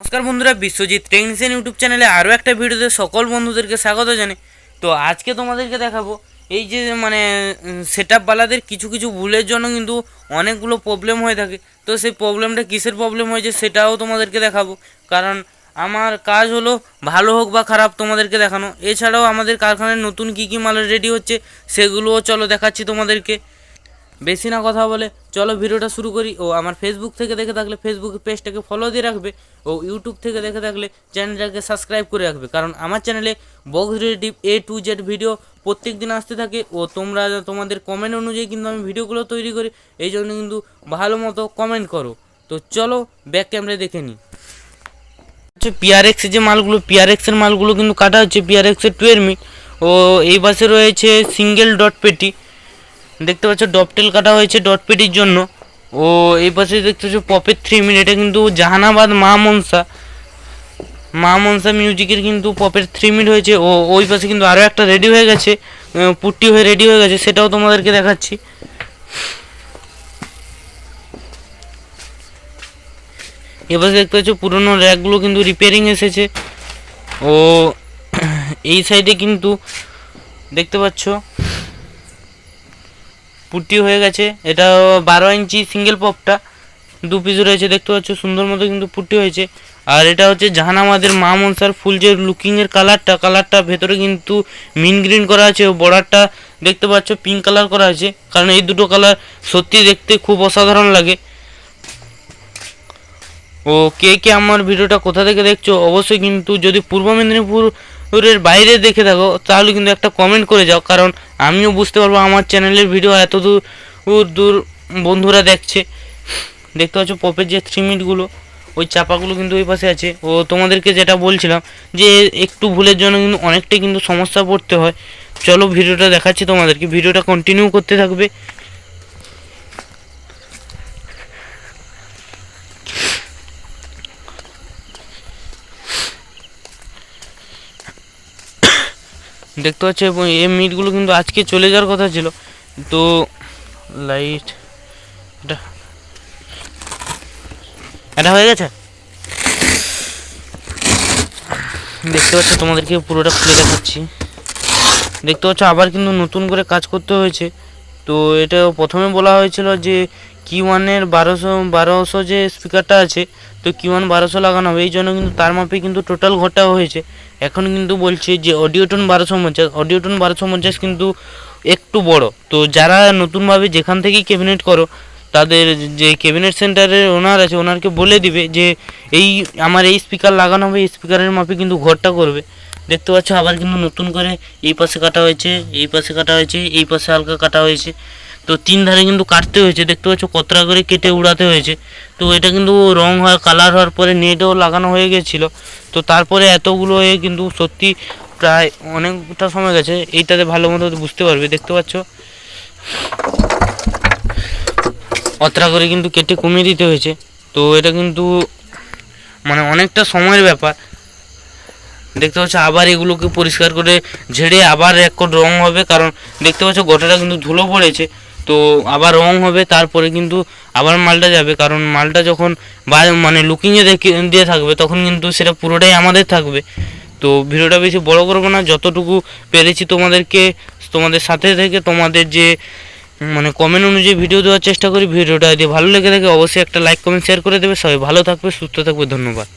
নমস্কার বন্ধুরা, Biswajit technician YouTube চ্যানেলে আরও একটা ভিডিওতে সকল বন্ধুদেরকে স্বাগত জানাই। তো আজকে তোমাদেরকে দেখাবো, এই যে মানে সেট বালাদের কিছু কিছু ভুলের জন্য কিন্তু অনেকগুলো প্রবলেম হয়ে থাকে। তো সেই প্রবলেমটা কিসের প্রবলেম হয়েছে সেটাও তোমাদেরকে দেখাবো। কারণ আমার কাজ হলো ভালো হোক বা খারাপ তোমাদেরকে দেখানো। এছাড়াও আমাদের কারখানায় নতুন কী কী মাল রেডি হচ্ছে সেগুলোও চলো দেখাচ্ছি তোমাদেরকে। বেশি না কথা বলে, চলো ভিডিওটা শুরু করি। ও আমার ফেসবুক থেকে দেখে থাকলে ফেসবুক পেজটাকে ফলো দিয়ে রাখবে, ও ইউটিউব থেকে দেখে থাকলে চ্যানেলটাকে সাবস্ক্রাইব করে রাখবে। কারণ আমার চ্যানেলে box relative A to Z video প্রত্যেক দিন আসতে থাকে, ও তোমরা তোমাদের কমেন্ট অনুযায়ী কিন্তু আমি ভিডিওগুলো তৈরি করি, এই জন্য কিন্তু ভালো মতো কমেন্ট করো। তো চলো ব্যাক ক্যামেরায় দেখে নিই হচ্ছে পিআরএক্সের যে মালগুলো পিআরএক্সের মালগুলো কিন্তু কাটা হচ্ছে পিআরএক্সের টুয়েলভ মিট ও এই পাশে রয়েছে সিঙ্গেল ডট পেটি দেখতে পাচ্ছ ডপটেল কাটা হয়েছে ডট পেটির জন্য। ও, এই পাশে দেখতে পাচ্ছ, পপের থ্রি মিনিট কিন্তু জাহানাবাদ মা মনসা। মা মনসা মিউজিকের কিন্তু পপের থ্রি মিনিট হয়েছে। ও, ওই পাশে কিন্তু আরও একটা রেডি হয়ে গেছে পুট্টি হয়ে রেডি হয়ে গেছে, সেটাও তোমাদেরকে দেখাচ্ছি। এবার দেখতে পাচ্ছ, পুরোনো র্যাকগুলো কিন্তু রিপেয়ারিং এসেছে। ও, এই সাইডে কিন্তু দেখতে পাচ্ছ পুট্টি হয়ে গেছে। এটা বারো ইঞ্চি সিঙ্গেল পপটা দু পিস রয়েছে, দেখতে পাচ্ছ, সুন্দর মতো কিন্তু পুট্টি হয়েছে। আর এটা হচ্ছে জাহানামাদের মা মনসার ফুল, যে লুকিংয়ের কালারটা কালারটা ভেতরে কিন্তু মিন গ্রিন করা আছে, ও বর্ডারটা দেখতে পাচ্ছ পিঙ্ক কালার করা আছে। কারণ এই দুটো কালার সত্যি দেখতে খুব অসাধারণ লাগে। ও কে কে আমার ভিডিওটা কোথা থেকে দেখছ, অবশ্যই কিন্তু যদি পূর্ব মেদিনীপুরের বাইরে দেখে থাকো, তাহলে কিন্তু একটা কমেন্ট করে যাও, কারণ আমিও বুঝতে পারব আমার চ্যানেলের ভিডিও এত দূর দূর দূর বন্ধুরা দেখছে। দেখতে পাচ্ছ পপের যে থ্রি মিনিটগুলো ওই চাপাগুলো কিন্তু ওই পাশে আছে। ও তোমাদেরকে যেটা বলছিলাম, যে একটু ভুলের জন্য কিন্তু অনেকটাই কিন্তু সমস্যা পড়তে হয়। চলো ভিডিওটা দেখাচ্ছি তোমাদেরকে ভিডিওটা কন্টিনিউ করতে থাকবে। দেখতে পাচ্ছ এই মিটগুলো কিন্তু আজকে চলে যাওয়ার কথা ছিল। তো লাইট এটা এটা হয়ে গেছে? দেখতে পাচ্ছ, তোমাদেরকে পুরোটা খুলে দেখাচ্ছি। দেখতে পাচ্ছ, আবার কিন্তু নতুন করে কাজ করতে হয়েছে। তো, এটা প্রথমে বলা হয়েছিল যে কি ওয়ানের বারোশো বারোশো যে স্পিকারটা আছে, তো কি ওয়ান বারোশো লাগানো হবে, এই জন্য কিন্তু তার মাপে কিন্তু টোটাল ঘরটা হয়েছে। এখন কিন্তু বলছে যে অডিও টোন বারোশো পঞ্চাশ অডিও টোন বারোশো পঞ্চাশ কিন্তু একটু বড়। তো যারা নতুনভাবে যেখান থেকেই ক্যাবিনেট করো, তাদের যে ক্যাবিনেট সেন্টারের ওনার আছে, ওনারকে বলে দিবে যে এই আমার এই স্পিকার লাগানো হবে, এই স্পিকারের মাপে কিন্তু ঘরটা করবে। দেখতে পাচ্ছ, আবার কিন্তু নতুন করে এই পাশে কাটা হয়েছে, এই পাশে কাটা হয়েছে, এই পাশে হালকা কাটা হয়েছে। তো তিন ধারে কিন্তু কাটতে হয়েছে। দেখতে পাচ্ছ কতটা করে কেটে উড়াতে হয়েছে। তো এটা কিন্তু রং হয় কালার হওয়ার পরে নেটও লাগানো হয়ে গেছিল। তো তারপরে এতগুলো হয়ে কিন্তু সত্যি প্রায় অনেকটা সময় গেছে। এইটাতে ভালো মতো বুঝতে পারবে, দেখতে পাচ্ছ? অতটা করে কিন্তু কেটে কমিয়ে দিতে হয়েছে। তো এটা কিন্তু মানে অনেকটা সময়ের ব্যাপার। দেখতে পাচ্ছ আবার এগুলোকে পরিষ্কার করে ঝেড়ে আবার এক কোট রং হবে, কারণ দেখতে পাচ্ছ গোটাটা কিন্তু ধুলো পড়েছে। তো আবার রং হবে, তারপরে কিন্তু আবার মালটা যাবে, কারণ মালটা যখন বা মানে লুকিংয়ে দেখে, দিয়ে থাকবে, তখন কিন্তু সেটা পুরোটাই আমাদের থাকবে। তো ভিডিওটা বেশি বড় করব না, যতটুকু পেরেছি তোমাদেরকে, তোমাদের সাথে থেকে তোমাদের যে মানে কমেন্ট অনুযায়ী ভিডিও দেওয়ার চেষ্টা করি, ভিডিওটা যদি ভালো লেগে থাকে, অবশ্যই একটা লাইক কমেন্ট শেয়ার করে দেবে। সবাই ভালো থাকবে, সুস্থ থাকবে, ধন্যবাদ।